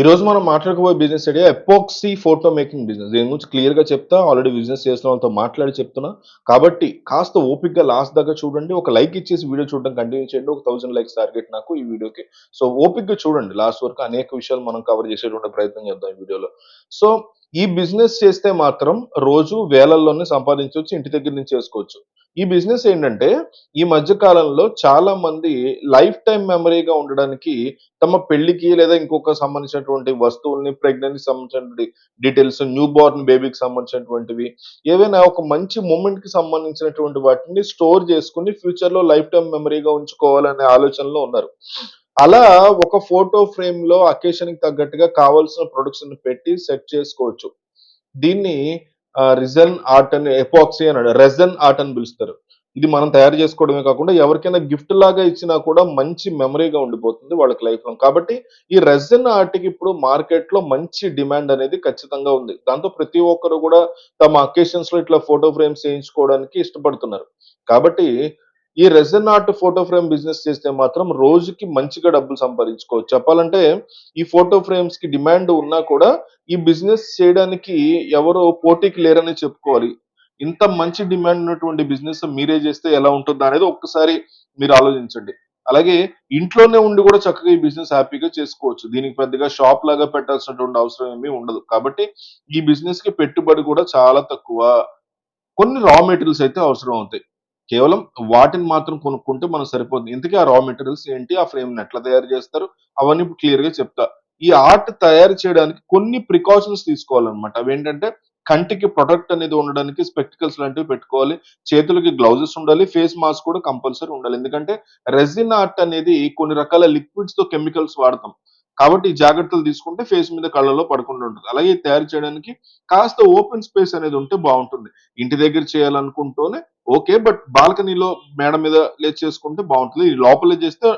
ఈ రోజు మనం మాట్లాడుకోబోయే business idea epoxy photo making business దీని గురించి క్లియర్గా చెప్తా ఆల్రెడీ బిజినెస్ చేసిన వాళ్ళతో మాట్లాడి చెప్తున్నా. కాబట్టి కాస్త ఓపిక్గా లాస్ట్ దాకా చూడండి. ఒక లైక్ ఇచ్చేసి వీడియో చూడడం కంటిన్యూ చేయండి. ఒక థౌసండ్ లైక్స్ టార్గెట్ నాకు ఈ వీడియోకి. సో ఓపిక్గా చూడండి. లాస్ట్ వరకు అనేక విషయాలు మనం కవర్ చేసేటువంటి ప్రయత్నం చేద్దాం ఈ వీడియోలో. సో ఈ బిజినెస్ చేస్తే మాత్రం రోజు వేలల్లోనే సంపాదించవచ్చు ఇంటి దగ్గర నుంచి చేసుకోవచ్చు. ఈ బిజినెస్ ఏంటంటే ఈ మధ్య కాలంలో చాలా మంది లైఫ్ టైం మెమరీగా ఉండడానికి తమ పెళ్ళికి లేదా ఇంకొక సంబంధించినటువంటి వస్తువుల్ని ప్రెగ్నెన్సీ సంబంధించినటువంటి డీటెయిల్స్ న్యూ బోర్న్ బేబీకి సంబంధించినటువంటివి ఏవైనా ఒక మంచి మూమెంట్కి సంబంధించినటువంటి వాటిని స్టోర్ చేసుకుని ఫ్యూచర్లో లైఫ్ టైం మెమరీగా ఉంచుకోవాలనే ఆలోచనలో ఉన్నారు. అలా ఒక ఫోటో ఫ్రేమ్లో అకేషన్కి తగ్గట్టుగా కావాల్సిన ప్రొడక్ట్స్ పెట్టి సెట్ చేసుకోవచ్చు. దీన్ని రిజన్ ఆర్ట్ అని ఎపాక్సీ అని రెజన్ ఆర్ట్ అని పిలుస్తారు. ఇది మనం తయారు చేసుకోవడమే కాకుండా ఎవరికైనా గిఫ్ట్ లాగా ఇచ్చినా కూడా మంచి మెమరీగా ఉండిపోతుంది వాళ్ళకి లైఫ్లో కాబట్టి ఈ రెజన్ ఆర్ట్కి ఇప్పుడు మార్కెట్లో మంచి డిమాండ్ అనేది ఖచ్చితంగా ఉంది. దాంతో ప్రతి ఒక్కరు కూడా తమ అకేషన్స్లో ఇట్లా ఫోటో ఫ్రేమ్స్ చేయించుకోవడానికి ఇష్టపడుతున్నారు. కాబట్టి ఈ resin art photo frame business చేస్తే మాత్రం రోజుకి మంచిగా డబ్బులు సంపాదించుకోవచ్చు. చెప్పాలంటే ఈ ఫోటో ఫ్రేమ్స్కి డిమాండ్ ఉన్నా కూడా ఈ బిజినెస్ చేయడానికి ఎవరో పోటీకి లేరని చెప్పుకోవాలి. ఇంత మంచి డిమాండ్ ఉన్నటువంటి బిజినెస్ మీరే చేస్తే ఎలా ఉంటుందో అనేది ఒక్కసారి మీరు ఆలోచించండి. అలాగే ఇంట్లోనే ఉండి కూడా చక్కగా ఈ బిజినెస్ హ్యాపీగా చేసుకోవచ్చు. దీనికి పెద్దగా షాప్ లాగా పెట్టాల్సినటువంటి అవసరం ఏమీ ఉండదు. కాబట్టి ఈ బిజినెస్కి పెట్టుబడి కూడా చాలా తక్కువ. కొన్ని రా మెటీరియల్స్ అయితే అవసరం అవుతాయి. కేవలం వాటిని మాత్రం కొనుక్కుంటే మనం సరిపోతుంది. ఇంతకీ ఆ రా మెటీరియల్స్ ఏంటి? ఆ ఫ్రేమ్ ఎట్లా తయారు చేస్తారు? అవన్నీ క్లియర్గా చెప్తా. ఈ ఆర్ట్ తయారు చేయడానికి కొన్ని ప్రికాషన్స్ తీసుకోవాలన్నమాట. అవి ఏంటంటే కంటికి ప్రొటెక్ట్ అనేది ఉండడానికి స్పెక్టికల్స్ లాంటివి పెట్టుకోవాలి. చేతులకి గ్లౌజెస్ ఉండాలి. ఫేస్ మాస్క్ కూడా కంపల్సరీ ఉండాలి. ఎందుకంటే రెజిన్ ఆర్ట్ అనేది కొన్ని రకాల లిక్విడ్స్తో కెమికల్స్ వాడతాం. కాబట్టి ఈ జాగ్రత్తలు తీసుకుంటే ఫేస్ మీద కళ్ళలో పడకుండా ఉంటుంది. అలాగే తయారు చేయడానికి కాస్త ఓపెన్ స్పేస్ అనేది ఉంటే బాగుంటుంది. ఇంటి దగ్గర చేయాలనుకుంటూనే ఓకే బట్ బాల్కనీలో మేడ మీద లేచి చేసుకుంటే బాగుంటుంది. ఈ లోపలే చేస్తే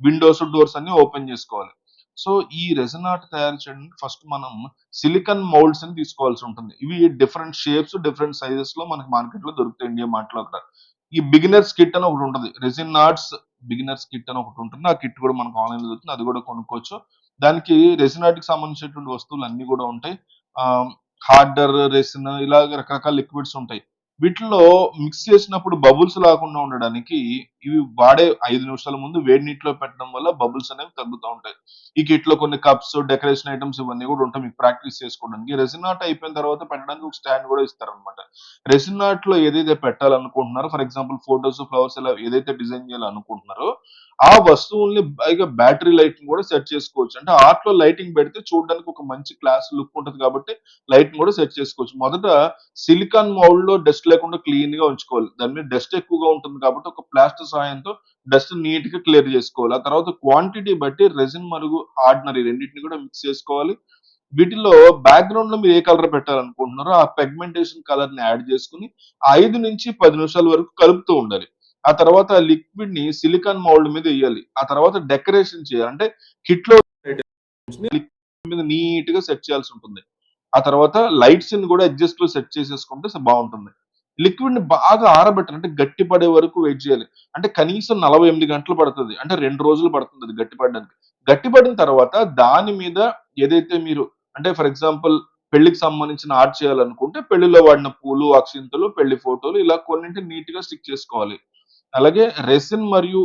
విండోస్ డోర్స్ అన్ని ఓపెన్ చేసుకోవాలి. సో ఈ రెజన్ ఆర్ట్ తయారు చేయడానికి ఫస్ట్ మనం సిలికాన్ మౌల్డ్స్ అని తీసుకోవాల్సి ఉంటుంది. ఇవి డిఫరెంట్ షేప్స్ డిఫరెంట్ సైజెస్లో మనకి మార్కెట్లో దొరుకుతాయి. ఇండియా మార్కెట్లో అక్కడ ఈ బిగినర్స్ కిట్ అని ఒకటి ఉంటుంది. రెజిన్ ఆర్ట్స్ బిగినర్స్ కిట్ అని ఒకటి ఉంటుంది. ఆ కిట్ కూడా మనకు ఆన్లైన్లో దొరుకుతుంది. అది కూడా కొనుక్కోవచ్చు. దానికి రెసిన్కి సంబంధించినటువంటి వస్తువులు అన్ని కూడా ఉంటాయి. హార్డర్ రెసిన్ ఇలాగ రకరకాల లిక్విడ్స్ ఉంటాయి. వీటిలో మిక్స్ చేసినప్పుడు బబుల్స్ లేకుండా ఉండడానికి ఇవి వాడే ఐదు నిమిషాల ముందు వేడి నీటిలో పెట్టడం వల్ల బబుల్స్ అనేవి తగ్గుతూ ఉంటాయి. ఈ కిట్లో కొన్ని కప్స్ డెకరేషన్ ఐటమ్స్ ఇవన్నీ కూడా ఉంటాయి. మీకు ప్రాక్టీస్ చేసుకోవడానికి. రెసిన్ ఆర్ట్ అయిపోయిన తర్వాత పెట్టడానికి ఒక స్టాండ్ కూడా ఇస్తారనమాట రెసిన్ ఆర్ట్లో ఏదైతే పెట్టాలనుకుంటున్నారో ఫర్ ఎగ్జాంపుల్ ఫోటోస్ ఫ్లవర్స్ ఇలా ఏదైతే డిజైన్ చేయాలనుకుంటున్నారో ఆ వస్తువుల్ని పైగా బ్యాటరీ లైటింగ్ కూడా సెట్ చేసుకోవచ్చు. అంటే ఆర్ట్లో లైటింగ్ పెడితే చూడడానికి ఒక మంచి క్లాస్ లుక్ ఉంటుంది కాబట్టి లైటింగ్ కూడా సెట్ చేసుకోవచ్చు. మొదట సిలికాన్ మౌల్డ్లో డస్ట్ లేకుండా క్లీన్గా ఉంచుకోవాలి. దాని మీద డస్ట్ ఎక్కువగా ఉంటుంది కాబట్టి ఒక ప్లాస్టర్ సహాయంతో డస్ట్ నీట్గా క్లియర్ చేసుకోవాలి. ఆ తర్వాత క్వాంటిటీ బట్టి రెజిన్ మరియు ఆర్డినరీ రెండింటిని కూడా మిక్స్ చేసుకోవాలి. వీటిలో బ్యాక్గ్రౌండ్లో మీరు ఏ కలర్ పెట్టాలనుకుంటున్నారో ఆ పెగ్మెంటేషన్ కలర్ని యాడ్ చేసుకుని ఐదు నుంచి పది నిమిషాల వరకు కలుపుతూ ఉండాలి. ఆ తర్వాత లిక్విడ్ని సిలికాన్ మౌల్డ్ మీద వేయాలి. ఆ తర్వాత డెకరేషన్ చేయాలి. అంటే కిట్లో మీద నీట్గా సెట్ చేయాల్సి ఉంటుంది. ఆ తర్వాత లైట్స్ని కూడా అడ్జస్ట్లో సెట్ చేసేసుకుంటే బాగుంటుంది. లిక్విడ్ని బాగా ఆరబెట్టాలి. అంటే గట్టిపడే వరకు వెయిట్ చేయాలి. అంటే కనీసం నలభై ఎనిమిది గంటలు పడుతుంది. అంటే రెండు రోజులు పడుతుంది అది గట్టి పడడానికి గట్టి పడిన తర్వాత దాని మీద ఏదైతే మీరు అంటే ఫర్ ఎగ్జాంపుల్ పెళ్ళికి సంబంధించిన ఆర్ట్ చేయాలనుకుంటే పెళ్ళిలో వాడిన పూలు అక్షింతలు పెళ్ళి ఫోటోలు ఇలా కొన్నింటి నీట్గా స్టిక్ చేసుకోవాలి. అలాగే రెసిన్ మరియు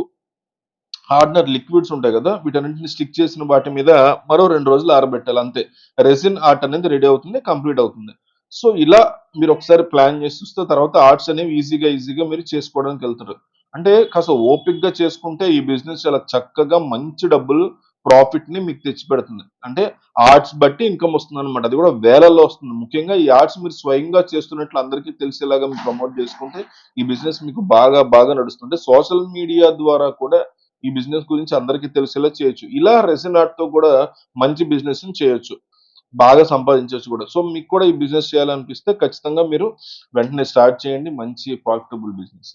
హార్డ్నర్ లిక్విడ్స్ ఉంటాయి కదా వీటన్నింటిని స్టిక్ చేసిన వాటి మీద మరో రెండు రోజులు ఆరబెట్టాలి అంతే. రెసిన్ ఆర్ట్ అనేది రెడీ అవుతుంది కంప్లీట్ అవుతుంది. సో ఇలా మీరు ఒకసారి ప్లాన్ చేసి చూస్తే తర్వాత ఆర్ట్స్ అనేవి ఈజీగా ఈజీగా మీరు చేసుకోవడానికి వెళ్తారు అంటే కాస్త ఓపిక్గా చేసుకుంటే ఈ బిజినెస్ చాలా చక్కగా మంచి డబ్బులు ప్రాఫిట్ని మీకు తెచ్చిపెడుతుంది. అంటే ఆర్ట్స్ బట్టి ఇన్కమ్ వస్తుంది అనమాట అది కూడా వేలల్లో వస్తుంది. ముఖ్యంగా ఈ ఆర్ట్స్ మీరు స్వయంగా చేస్తున్నట్లు అందరికీ తెలిసేలాగా మీరు ప్రమోట్ చేసుకుంటే ఈ బిజినెస్ మీకు బాగా బాగా నడుస్తుంది. సోషల్ మీడియా ద్వారా కూడా ఈ బిజినెస్ గురించి అందరికీ తెలిసేలా చేయొచ్చు. ఇలా రెసిన్ ఆర్ట్తో కూడా మంచి బిజినెస్ చేయొచ్చు. బాగా సంపాదించవచ్చు కూడా. సో మీకు కూడా ఈ బిజినెస్ చేయాలనిపిస్తే ఖచ్చితంగా మీరు వెంటనే స్టార్ట్ చేయండి. మంచి ప్రాఫిటబుల్ బిజినెస్